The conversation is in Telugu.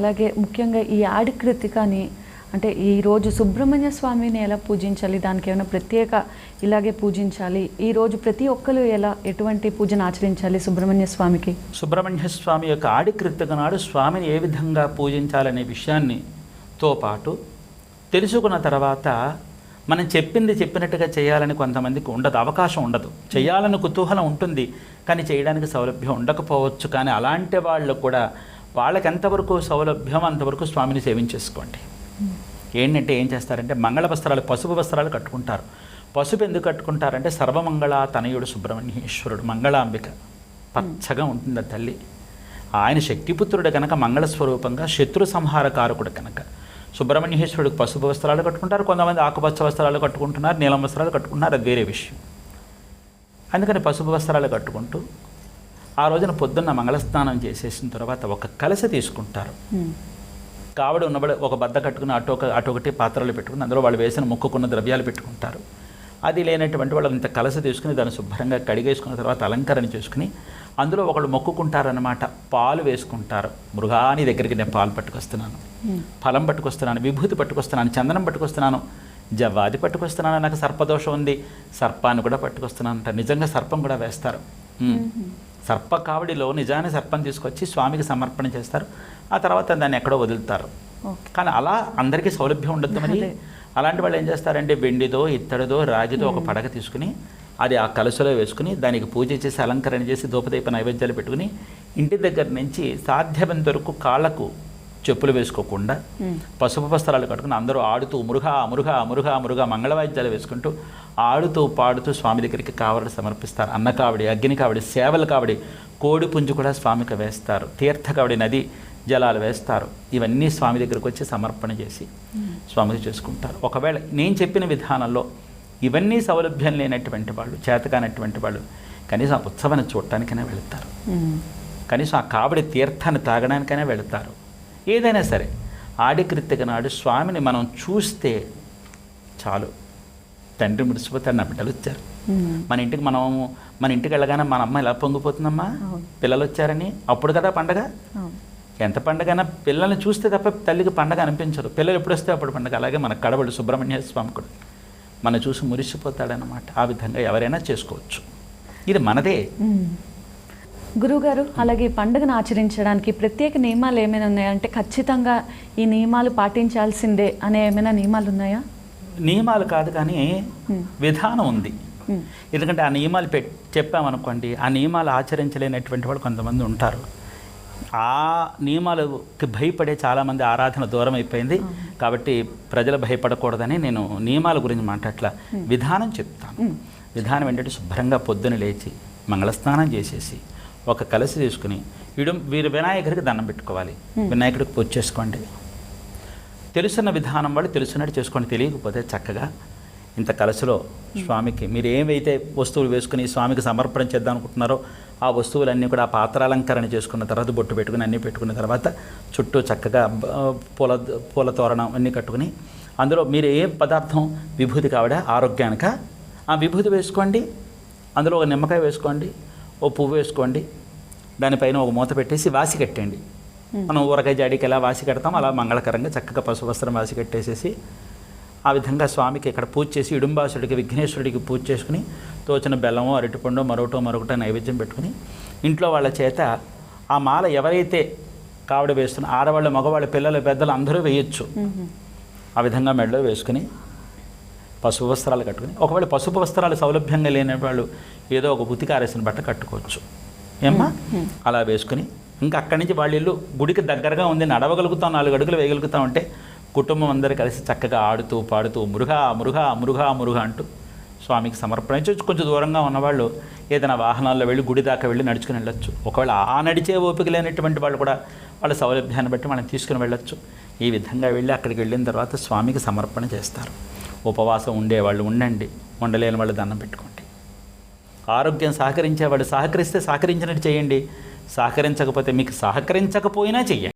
అలాగే ముఖ్యంగా ఈ ఆడి కృతికని అంటే ఈరోజు సుబ్రహ్మణ్య స్వామిని ఎలా పూజించాలి దానికి ఏమైనా ప్రత్యేక ఇలాగే పూజించాలి ఈ రోజు ప్రతి ఒక్కరు ఎలా ఎటువంటి పూజను ఆచరించాలి సుబ్రహ్మణ్య స్వామికి? సుబ్రహ్మణ్య స్వామి యొక్క ఆడికృతిక నాడు స్వామిని ఏ విధంగా పూజించాలనే విషయాన్ని తో పాటు తెలుసుకున్న తర్వాత మనం చెప్పింది చెప్పినట్టుగా చేయాలని కొంతమందికి ఉండదు అవకాశం ఉండదు. చేయాలని కుతూహలం ఉంటుంది కానీ చేయడానికి సౌలభ్యం ఉండకపోవచ్చు కానీ అలాంటి వాళ్ళు కూడా వాళ్ళకి ఎంతవరకు సౌలభ్యం అంతవరకు స్వామిని సేవించేసుకోండి. ఏంటంటే ఏం చేస్తారంటే మంగళ వస్త్రాలు పసుపు వస్త్రాలు కట్టుకుంటారు. పసుపు ఎందుకు కట్టుకుంటారంటే సర్వమంగళ తనయుడు సుబ్రహ్మణ్యేశ్వరుడు మంగళాంబిక. పచ్చగా ఉంటుంది ఆ తల్లి. ఆయన శక్తిపుత్రుడు కనుక మంగళ స్వరూపంగా శత్రు సంహారకారకుడు కనుక సుబ్రహ్మణ్యేశ్వరుడికి పసుపు వస్త్రాలు కట్టుకుంటారు కొంతమంది ఆకుపచ్చ వస్త్రాలు కట్టుకుంటున్నారు నీలం వస్త్రాలు కట్టుకుంటున్నారు అది వేరే విషయం. అందుకని పసుపు వస్త్రాలు కట్టుకుంటూ ఆ రోజున పొద్దున్న మంగళస్నానం చేసేసిన తర్వాత ఒక కలశ తీసుకుంటారు. కావడి ఉన్నబడి ఒక బద్ద కట్టుకుని అటు ఒక అటు ఒకటి పాత్రలు పెట్టుకుని అందులో వాళ్ళు వేసిన మొక్కుకున్న ద్రవ్యాలు పెట్టుకుంటారు. అది లేనటువంటి వాళ్ళు ఇంత కలస తీసుకుని దాన్ని శుభ్రంగా కడిగేసుకున్న తర్వాత అలంకరణ చేసుకుని అందులో ఒకళ్ళు మొక్కుకుంటారనమాట పాలు వేసుకుంటారు. మృగాని దగ్గరికి నేను పాలు పట్టుకొస్తున్నాను. ఫలం పట్టుకొస్తున్నాను. విభూతి పట్టుకొస్తున్నాను. చందనం పట్టుకొస్తున్నాను. జవ్వాది పట్టుకొస్తున్నాను నాకు సర్పదోషం ఉంది. సర్పాన్ని కూడా పట్టుకొస్తున్నాను అంట నిజంగా సర్పం కూడా వేస్తారు. సర్ప కావడిలో నిజాన్ని సర్పం తీసుకొచ్చి స్వామికి సమర్పణ చేస్తారు. ఆ తర్వాత దాన్ని ఎక్కడో వదులుతారు. కానీ అలా అందరికీ సౌలభ్యం ఉండదు మరి. అలాంటి వాళ్ళు ఏం చేస్తారంటే వెండిదో ఇత్తడిదో రాగిదో ఒక పడగ తీసుకుని అది ఆ కలసలో వేసుకుని దానికి పూజ చేసి అలంకరణ చేసి ధూపదీప నైవేద్యాలు పెట్టుకుని ఇంటి దగ్గర నుంచి సాధ్యమైనంత వరకు కాళ్ళకు చెప్పులు వేసుకోకుండా. పసుపు వస్త్రాలు కట్టుకుని అందరూ ఆడుతూ మురుగా మురుగా మురుగా మురుగా మంగళవాద్యాలు వేసుకుంటూ ఆడుతూ పాడుతూ స్వామి దగ్గరికి కావడి సమర్పిస్తారు. అన్న కావడి అగ్ని కావడి సేవల కావడి కోడి పుంజు కూడా స్వామికి వేస్తారు. తీర్థ కావడి నది జలాలు వేస్తారు. ఇవన్నీ స్వామి దగ్గరికి వచ్చి సమర్పణ చేసి స్వామికి చేసుకుంటారు. ఒకవేళ నేను చెప్పిన విధానంలో ఇవన్నీ సౌలభ్యం లేనటువంటి వాళ్ళు చేతకానటువంటి వాళ్ళు కనీసం ఆ ఉత్సవాన్ని చూడటానికైనా వెళుతారు. కనీసం ఆ కావడి తీర్థాన్ని తాగడానికైనా వెళతారు. ఏదైనా సరే ఆడి కృతిక నాడు స్వామిని మనం చూస్తే చాలు. తండ్రి ముడిసిపోతాడు నా బిడ్డలు వచ్చారు. మన ఇంటికి మనం మన ఇంటికి వెళ్ళగానే మన అమ్మ ఎలా పొంగిపోతుందమ్మా. పిల్లలు వచ్చారని. అప్పుడు కదా పండగ. ఎంత పండగైనా పిల్లల్ని చూస్తే తప్ప తల్లికి పండగ అనిపించదు. పిల్లలు ఎప్పుడు వస్తే అప్పుడు పండగ. అలాగే మన కడవడు సుబ్రహ్మణ్య స్వామి కూడా మన చూసి మురిసిపోతాడనమాట ఆ విధంగా ఎవరైనా చేసుకోవచ్చు. ఇది మనదే. గురువుగారు అలాగే ఈ పండుగను ఆచరించడానికి ప్రత్యేక నియమాలు ఏమైనా ఉన్నాయా? అంటే ఖచ్చితంగా ఈ నియమాలు పాటించాల్సిందే అనే ఏమైనా నియమాలు ఉన్నాయా? నియమాలు కాదు కానీ. విధానం ఉంది. ఎందుకంటే ఆ నియమాలు పెట్ చెప్పామనుకోండి ఆ నియమాలు ఆచరించలేనటువంటి వాళ్ళు కొంతమంది ఉంటారు. ఆ నియమాలకి భయపడే చాలామంది ఆరాధన దూరం అయిపోయింది. కాబట్టి ప్రజలు భయపడకూడదని నేను నియమాల గురించి మాట్లాడట్లా విధానం చెప్తాను. విధానం ఏంటంటే శుభ్రంగా పొద్దున లేచి మంగళస్నానం చేసేసి ఒక కలసి తీసుకుని వీడు వీరు వినాయకుడికి దండం పెట్టుకోవాలి. వినాయకుడికి పూజ చేసుకోండి. తెలుసున్న విధానం వాళ్ళు తెలుసున్నట్టు చేసుకోండి. తెలియకపోతే చక్కగా ఇంత కలశలో స్వామికి మీరు ఏవైతే వస్తువులు వేసుకుని స్వామికి సమర్పణ చేద్దాం అనుకుంటున్నారో ఆ వస్తువులన్నీ కూడా ఆ పాత్రాలంకరణ చేసుకున్న తర్వాత బొట్టు పెట్టుకుని అన్నీ పెట్టుకున్న తర్వాత చుట్టూ చక్కగా పూల పూల తోరణం అన్నీ కట్టుకుని అందులో మీరు ఏ పదార్థం విభూతి కావడా? ఆరోగ్యానిక? ఆ విభూతి వేసుకోండి. అందులో ఒక నిమ్మకాయ వేసుకోండి. ఓ పువ్వు వేసుకోండి. దానిపైన ఒక మూత పెట్టేసి వాసి కట్టండి మనం ఊరకాయ జాడికి ఎలా వాసి కడతాం అలా మంగళకరంగా చక్కగా పశు వస్త్రం వాసి కట్టేసేసి ఆ విధంగా స్వామికి ఇక్కడ పూజ చేసి ఇడుంబాసుడికి విఘ్నేశ్వరుడికి పూజ చేసుకుని తోచిన బెల్లమో అరటిపండు మరొకటో మరొకటో నైవేద్యం పెట్టుకుని ఇంట్లో వాళ్ళ చేత ఆ మాల ఎవరైతే కావడ వేస్తున్న ఆడవాళ్ళు మగవాళ్ళు పిల్లలు పెద్దలు అందరూ వేయొచ్చు. ఆ విధంగా మెడలో వేసుకుని పసుపు వస్త్రాలు కట్టుకుని ఒకవేళ పసుపు వస్త్రాలు సౌలభ్యంగా లేని వాళ్ళు ఏదో ఒక ఉతికారేసిన బట్ట కట్టుకోవచ్చు. ఏమ్మా? అలా వేసుకుని ఇంకా అక్కడి నుంచి వాళ్ళ ఇల్లు గుడికి దగ్గరగా ఉంది. నడవగలుగుతాం నాలుగు అడుగులు వేయగలుగుతాం అంటే కుటుంబం అందరూ కలిసి చక్కగా ఆడుతూ పాడుతూ మురుగా మురుగా మురుగా మురుగా అంటూ స్వామికి సమర్పణ కొంచెం దూరంగా ఉన్నవాళ్ళు ఏదైనా వాహనాల్లో వెళ్ళి గుడి దాకా వెళ్ళి నడుచుకుని వెళ్ళొచ్చు. ఒకవేళ ఆ నడిచే ఓపిక లేనటువంటి వాళ్ళు కూడా వాళ్ళ సౌలభ్యాన్ని బట్టి మనం తీసుకుని వెళ్ళొచ్చు. ఈ విధంగా వెళ్ళి అక్కడికి వెళ్ళిన తర్వాత స్వామికి సమర్పణ చేస్తారు. ఉపవాసం ఉండేవాళ్ళు ఉండండి. ఉండలేని వాళ్ళు దండం పెట్టుకోండి. ఆరోగ్యం సహకరించేవాడు సహకరిస్తే సహకరించినట్టు చేయండి. సహకరించకపోతే మీకు సహకరించకపోయినా చెయ్యండి.